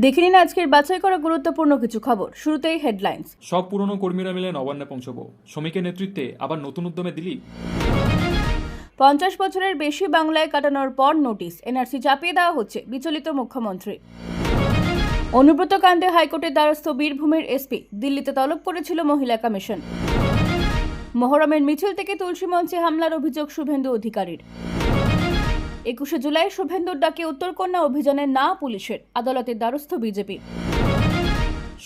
দেখে নিন আজকের বাছাই করা গুরুত্বপূর্ণ কিছু খবর। শুরুতেই হেডলাইন্স সব পুরনো কর্মীরা মিলে নবান্নে পৌঁছবো। শ্রমিকের নেতৃত্বে আবার নতুন উদ্যমে দিলীপ পঞ্চাশ বছরের বেশি বাংলায় কাটানোর পর নোটিশ এনআরসি চাপিয়ে দেওয়া হচ্ছে বিচলিত মুখ্যমন্ত্রী। অনুব্রত কাণ্ডে হাইকোর্টের দ্বারস্থ বীরভূমের এসপি দিল্লিতে তলব করেছিল মহিলা কমিশন। মহরমের মিছিল থেকে তুলসী মঞ্চে হামলার অভিযোগ শুভেন্দু অধিকারীর। একুশে জুলাই শুভেন্দুর ডাকে উত্তরকন্যা অভিযানে না পুলিশের, আদালতের দ্বারস্থ বিজেপি।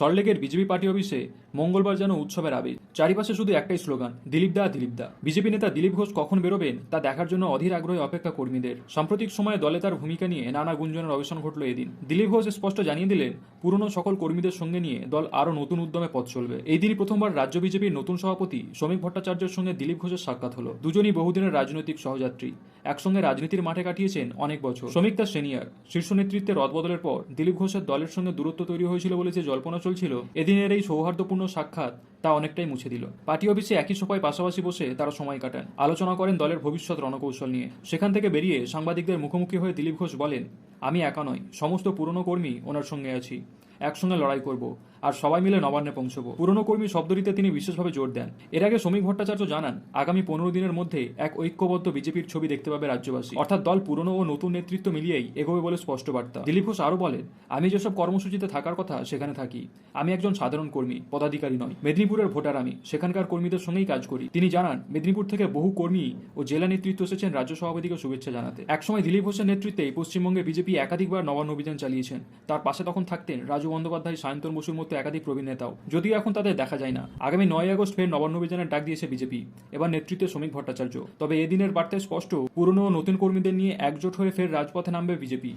সল্টলেকের বিজেপি পার্টি অফিসে মঙ্গলবার যেন উৎসবের আবির। চারিপাশে শুধু একটাই স্লোগান, দিলীপ দা দিলীপ দা। বিজেপি নেতা দিলীপ ঘোষ কখন বেরোবেন, তা দেখার জন্য অধীর আগ্রহে অপেক্ষা কর্মীদের। সাম্প্রতিক সময়ে দলে তার ভূমিকা নিয়ে নানা গুঞ্জনের অবসান ঘটল এদিন। দিলীপ ঘোষ স্পষ্ট জানিয়ে দিলেন, পুরনো সকল কর্মীদের সঙ্গে নিয়ে দল আরও নতুন উদ্যমে পথ চলবে। এই দিনই প্রথমবার রাজ্য বিজেপির নতুন সভাপতি শ্রমিক ভট্টাচার্যের সঙ্গে দিলীপ ঘোষের সাক্ষাৎ হলো। দুজনই বহুদিনের রাজনৈতিক সহযাত্রী। একসঙ্গে রাজনীতির মাঠে কাটিয়েছেন অনেক বছর। শ্রমিক তার সিনিয়র শীর্ষ নেতৃত্বে রদবদলের পর দিলীপ ঘোষের দলের সঙ্গে দূরত্ব তৈরি হয়েছিল বলে যে জল্পনা চলছিল, এদিনের এই সৌহার্দ্যপূর্ণ সাক্ষাৎ তা অনেকটাই মুছে দিল। পার্টি অফিসে একই সোফায় পাশাপাশি বসে তারা সময় কাটান। আলোচনা করেন দলের ভবিষ্যৎ রণকৌশল নিয়ে। সেখান থেকে বেরিয়ে সাংবাদিকদের মুখোমুখি হয়ে দিলীপ ঘোষ বলেন, আমি একা নয় সমস্ত পুরনো কর্মী ওনার সঙ্গে আছি। একসঙ্গে লড়াই করব। আর সবাই মিলে নবান্নে পৌঁছবো। পুরনো কর্মী শব্দটিতে তিনি বিশেষভাবে জোর দেন। এর আগে শ্রমিক ভট্টাচার্য জানান, আগামী পনেরো দিনের মধ্যে এক ঐক্যবদ্ধ বিজেপির ছবি দেখতে পাবে রাজ্যবাসী। অর্থাৎ দল পুরনো ও নতুন নেতৃত্ব মিলিয়েই এগোবে বলে স্পষ্ট বার্তা। দিলীপ ঘোষ আরও বলেন, আমি যেসব কর্মসূচিতে থাকার কথা সেখানে থাকি। আমি একজন সাধারণ কর্মী, পদাধিকারী নয় মেদিনীপুরের ভোটার আমি। সেখানকার কর্মীদের সঙ্গেই কাজ করি। তিনি জানান, মেদিনীপুর থেকে বহু কর্মী ও জেলা নেতৃত্ব এসেছেন রাজ্য সভাপতিকে শুভেচ্ছা জানাতে। একসময় দিলীপ ঘোষের নেতৃত্বে পশ্চিমবঙ্গে বিজেপি একাধিকবার নবান্ন অভিযান চালিয়েছেন। তার পাশে তখন থাকতেন রাজু বন্দ্যোপাধ্যায়, সায়ন্তন বসুর মতো একাধিক প্রবীণ নেতাও। যদিও এখন তাদের দেখা যায় না। আগামী নয় আগস্ট ফের নবান্ন অভিযানের ডাক দিয়েছে বিজেপি। এবার নেতৃত্বে শ্রমিক ভট্টাচার্য। তবে এদিনের বার্তায় স্পষ্ট, পুরনো নতুন কর্মীদের নিয়ে একজোট হয়ে ফের রাজপথে নামবে বিজেপি।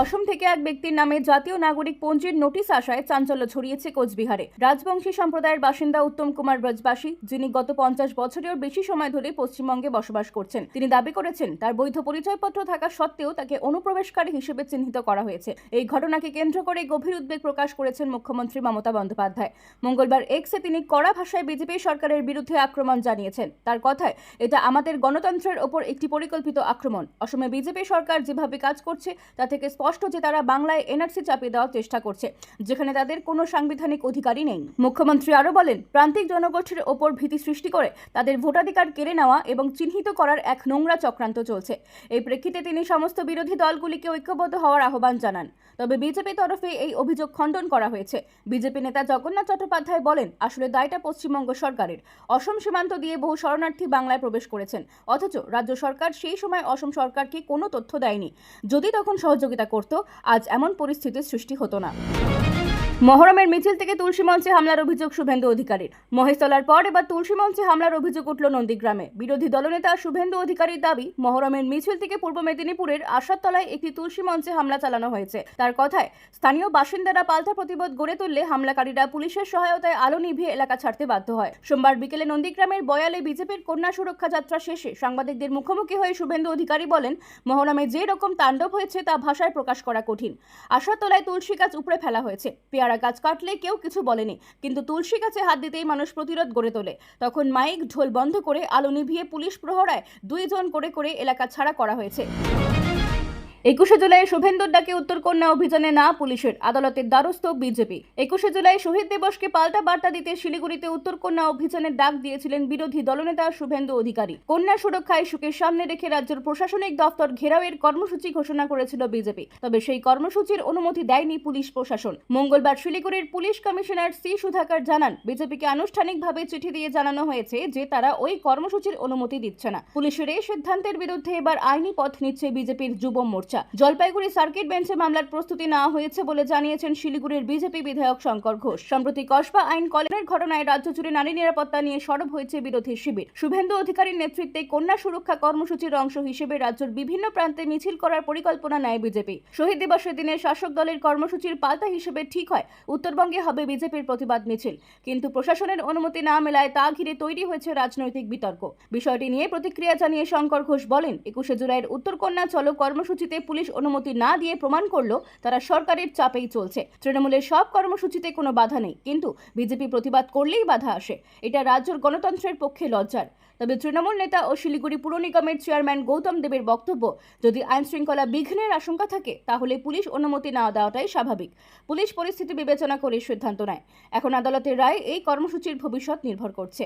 অসম থেকে এক ব্যক্তির নামে জাতীয় নাগরিক পঞ্জির নোটিশ আসায় চাঞ্চল্য ছড়িয়েছে কোচবিহারে। রাজবংশী সম্প্রদায়ের বাসিন্দা উত্তম কুমার ব্রজবাসী, যিনি গত পঞ্চাশ বছরের বেশি সময় ধরে পশ্চিমবঙ্গে বসবাস করছেন, তিনি দাবি করেছেন, তার বৈধ পরিচয়পত্র থাকা সত্ত্বেও তাকে অনুপ্রবেশকারী হিসেবে চিহ্নিত করা হয়েছে। এই ঘটনাকে কেন্দ্র করে গভীর উদ্বেগ প্রকাশ করেছেন মুখ্যমন্ত্রী মমতা বন্দ্যোপাধ্যায়। মঙ্গলবার এক্সে তিনি কড়া ভাষায় বিজেপি সরকারের বিরুদ্ধে আক্রমণ জানিয়েছেন। তার কথায়, এটা আমাদের গণতন্ত্রের ওপর একটি পরিকল্পিত আক্রমণ। অসমে বিজেপি সরকার যেভাবে কাজ করছে, তা থেকে স্পষ্ট যে তারা বাংলায় এনআরসি চাপিয়ে দেওয়ার চেষ্টা করছে, যেখানে তাদের কোনো সাংবিধানিক অধিকারই নেই। মুখ্যমন্ত্রী আরও বলেন, প্রান্তিক জনগোষ্ঠীর ওপর ভীতি সৃষ্টি করে তাদের ভোটাধিকার কেড়ে নেওয়া এবং চিহ্নিত করার এক নোংরা চক্রান্ত চলছে। এই প্রেক্ষিতে তিনি সমস্ত বিরোধী দলগুলিকে ঐক্যবদ্ধ হওয়ার আহ্বান জানান। তবে বিজেপি তরফে এই অভিযোগ খণ্ডন করা হয়েছে। বিজেপি নেতা জগন্নাথ চট্টোপাধ্যায় বলেন, আসলে দায়টা পশ্চিমবঙ্গ সরকারের। অসম সীমান্ত দিয়ে বহু শরণার্থী বাংলায় প্রবেশ করেছেন। অথচ রাজ্য সরকার সেই সময় অসম সরকারকে কোনো তথ্য দেয়নি। যদি তখন সহযোগিতা করত আজ এমন পরিস্থিতির সৃষ্টি হতো না। মহরমের মিছিল থেকে তুলসী মঞ্চে হামলার অভিযোগ শুভেন্দু অধিকারীর। মহেশতলার পর এবার তুলসী মঞ্চে হামলার অভিযোগ উঠল নন্দীগ্রামে। বিরোধী দলনেতা শুভেন্দু অধিকারীর দাবি, মহরমের মিছিল থেকে পূর্ব মেদিনীপুরের আশাতলায় একটি তুলসী মঞ্চে হামলা চালানো হয়েছে। তার কথায়, স্থানীয় বাসিন্দারা পাল্টা প্রতিবাদ গড়ে তুললে হামলাকারীরা পুলিশের সহায়তায় আলো নিভিয়ে এলাকা ছাড়তে বাধ্য হয়। সোমবার বিকেলে নন্দীগ্রামের বয়ালে বিজেপির কন্যা সুরক্ষা যাত্রা শেষে সাংবাদিকদের মুখোমুখি হয়ে শুভেন্দু অধিকারী বলেন, মহরমে যে রকম তাণ্ডব হয়েছে তা ভাষায় প্রকাশ করা কঠিন। আশাতলায় তুলসী গাছ উপড়ে ফেলা হয়েছে। পেয়ারা গাছ কাটলে কেউ কিছু বলেনি। কিন্তু তুলসী গাছে হাত দিতেই মানুষ প্রতিরোধ গড়ে তোলে। তখন মাইক ঢোল বন্ধ করে আলো নিভিয়ে পুলিশ প্রহরায় দুইজন করে করে এলাকা ছাড়া করা হয়েছে। একুশে জুলাই শুভেন্দুর ডাকে উত্তরকন্যা অভিযানে না, পুলিশের। আদালতের দ্বারস্থ বিজেপি। একুশে জুলাই শহীদ দিবসকে পাল্টা বার্তা দিতে শিলিগুড়িতে উত্তরকন্যা অভিযানের ডাক দিয়েছিলেন বিরোধী দলনেতা শুভেন্দু অধিকারী। কন্যা সুরক্ষায় ইস্যুকে সামনে রেখে রাজ্যের প্রশাসনিক দফতর ঘেরাওয়ের কর্মসূচি ঘোষণা করেছিল বিজেপি। তবে সেই কর্মসূচির অনুমতি দেয়নি পুলিশ প্রশাসন। মঙ্গলবার শিলিগুড়ির পুলিশ কমিশনার সি সুধাকর জানান, বিজেপিকে আনুষ্ঠানিকভাবে চিঠি দিয়ে জানানো হয়েছে যে তারা ওই কর্মসূচির অনুমতি দিচ্ছে না। পুলিশের এই সিদ্ধান্তের বিরুদ্ধে এবার আইনি পথ নিচ্ছে বিজেপির যুব মোর্চা। জলপাইগুড়ি সার্কিট বেঞ্চে মামলার প্রস্তুতি নেওয়া হয়েছে বলে জানিয়েছেন শিলিগুড়ির বিজেপি বিধায়ক শঙ্কর ঘোষ। সম্প্রতি কসবা আইন কলেজের ঘটনায় রাজ্য জুড়ে নারী নিরাপত্তা নিয়ে সরব হয়েছে বিরোধী শিবির। শুভেন্দু অধিকারীর নেতৃত্বে কন্যা সুরক্ষা কর্মসূচির অংশ হিসেবে রাজ্যের বিভিন্ন প্রান্তে মিছিল করার পরিকল্পনা নেয় বিজেপি। শহীদ দিবসের দিনে শাসক দলের কর্মসূচির পাল্টা হিসেবে ঠিক হয়, উত্তরবঙ্গে হবে বিজেপির প্রতিবাদ মিছিল। কিন্তু প্রশাসনের অনুমতি না মেলায় তা ঘিরে তৈরি হয়েছে রাজনৈতিক বিতর্ক। বিষয়টি নিয়ে প্রতিক্রিয়া জানিয়ে শঙ্কর ঘোষ বলেন, একুশে জুলাইয়ের উত্তরকন্যা চলো কর্মসূচিতে পুলিশ অনুমতি না দিয়ে প্রমাণ করল তারা সরকারের চাপেই চলছে। তৃণমূলের সব কর্মসূচিতে কোনো বাধা নেই, কিন্তু বিজেপি প্রতিবাদ করলেই বাধা আসে। এটা রাজ্যের গণতন্ত্রের পক্ষে লজ্জার। তবে তৃণমূল নেতা ও শিলিগুড়ি পুর নিগমের চেয়ারম্যান গৌতম দেবের বক্তব্য, যদি আইন শৃঙ্খলা বিঘ্নের আশঙ্কা থাকে, তাহলে পুলিশ অনুমতি না দেওয়াটাই স্বাভাবিক। পুলিশ পরিস্থিতি বিবেচনা করে সিদ্ধান্ত নেয়। এখন আদালতের রায় এই কর্মসূচির ভবিষ্যৎ নির্ভর করছে।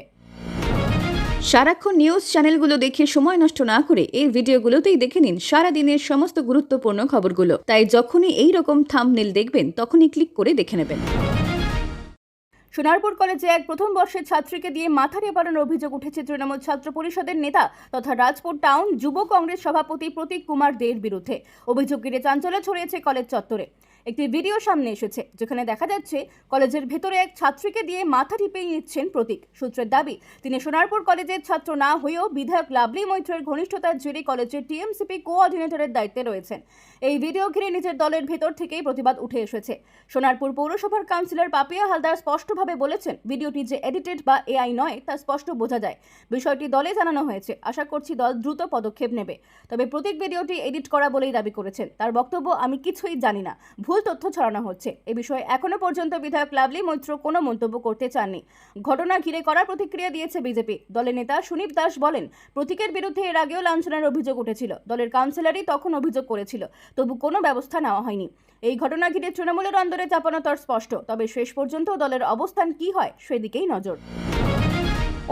সারাক্ষণ নিউজ চ্যানেলগুলো দেখে সময় নষ্ট না করে এই ভিডিওগুলোতেই দেখে নিন সারা দিনের সমস্ত গুরুত্বপূর্ণ খবরগুলো। তাই যখনই এই রকম থাম্বনেল দেখবেন, তখনই ক্লিক করে দেখে নেবেন। সোনারপুর কলেজে এক প্রথম বর্ষের ছাত্রীকে দিয়ে মাথা রেপানোর অভিযোগ উঠেছে তৃণমূল ছাত্র পরিষদের নেতা তথা রাজপুর টাউন যুব কংগ্রেস সভাপতি প্রতীক কুমার দের বিরুদ্ধে। অভিযোগ ঘিরে চাঞ্চল্য ছড়িয়েছে কলেজ চত্বরে। একটি ভিডিও সামনে এসেছে, যেখানে দেখা যাচ্ছে কলেজের ভেতরে এক ছাত্রীকে দিয়ে মাথা টিপে নিচ্ছেন প্রতীক। সূত্রের দাবি, তিনি সোনারপুর কলেজের ছাত্র না হয়েও বিধায়ক লাভলি মৈত্রের ঘনিষ্ঠতার জেরে কলেজের টিএমসিপি কোঅর্ডিনেটরের দায়িত্বে রয়েছেন। এই ভিডিও ঘিরে নিজের দলের ভেতর থেকেই প্রতিবাদ উঠে এসেছে। সোনারপুর পৌরসভার কাউন্সিলর পাপিয়া হালদার স্পষ্টভাবে বলেছেন, ভিডিওটি যে এডিটেড বা এআই নয়, তা স্পষ্ট বোঝা যায়। বিষয়টি দলে জানানো হয়েছে। আশা করছি দল দ্রুত পদক্ষেপ নেবে। তবে প্রতীক ভিডিওটি এডিট করা বলেই দাবি করেছেন। তার বক্তব্য আমি কিছুই জানি না। ভুল তথ্য ছড়ানো হচ্ছে। এ বিষয়ে এখনও পর্যন্ত বিধায়ক লাভলি মৈত্র কোনো মন্তব্য করতে চাননি। ঘটনা ঘিরে করা প্রতিক্রিয়া দিয়েছে বিজেপি। দলের নেতা সুনীপ দাস বলেন, প্রতীকের বিরুদ্ধে এর আগেও লাঞ্ছনার অভিযোগ উঠেছিল। দলের কাউন্সিলরই তখন অভিযোগ করেছিল, তবু কোনো ব্যবস্থা নেওয়া হয়নি। এই ঘটনা ঘিরে তৃণমূলের অন্দরে চাপানো তর স্পষ্ট, তবে শেষ পর্যন্ত দলের অবস্থান কি হয় সেদিকেই নজর।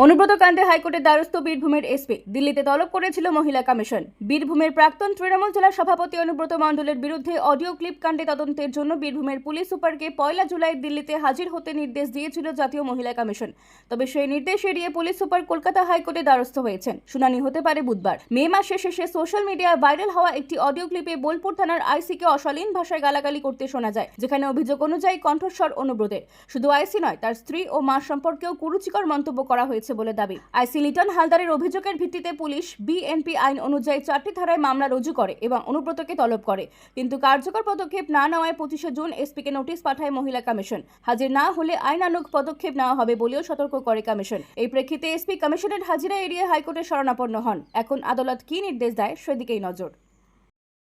অনুব্রত কাণ্ডে হাইকোর্টের দ্বারস্থ বীরভূমের এসপি। দিল্লিতে তলব করেছিল মহিলা কমিশন। বীরভূমের প্রাক্তন তৃণমূল জেলা সভাপতি অনুব্রত মণ্ডলের বিরুদ্ধে অডিও ক্লিপ কাণ্ডে তদন্তের জন্য বীরভূমের পুলিশ সুপারকে পয়লা জুলাই দিল্লিতে হাজির হতে নির্দেশ দিয়েছিল জাতীয় মহিলা কমিশন। তবে সেই নির্দেশ এড়িয়ে পুলিশ সুপার কলকাতা হাইকোর্টে দ্বারস্থ হয়েছেন। শুনানি হতে পারে বুধবার। মে মাসের শেষে সোশ্যাল মিডিয়ায় ভাইরাল হওয়া একটি অডিও ক্লিপে বোলপুর থানার আইসিকে অশালীন ভাষায় গালাগালি করতে শোনা যায়, যেখানে অভিযোগ অনুযায়ী কণ্ঠস্বর অনুব্রতের। শুধু আইসি নয়, তার স্ত্রী ও মা সম্পর্কেও কুরুচিকর মন্তব্য করা হয়েছে। বলে দাবি। আইসি লিটন হালদারের অভিযোগের ভিত্তিতে পুলিশ বিএনপি আইন অনুযায়ী চারটি ধারায় মামলা রুজু করে এবং অনুব্রতকে তলব করে। কিন্তু কার্যকর পদক্ষেপ না নেওয়ায় পঁচিশে জুন এসপিকে নোটিশ পাঠায় মহিলা কমিশন। হাজির না হলে আইনানুগ পদক্ষেপ নেওয়া হবে বলেও সতর্ক করে কমিশন। এই প্রেক্ষিতে এসপি কমিশনের হাজিরা এড়িয়ে হাইকোর্টে শরণাপন্ন হন। এখন আদালত কি নির্দেশ দেয় সেদিকেই নজর।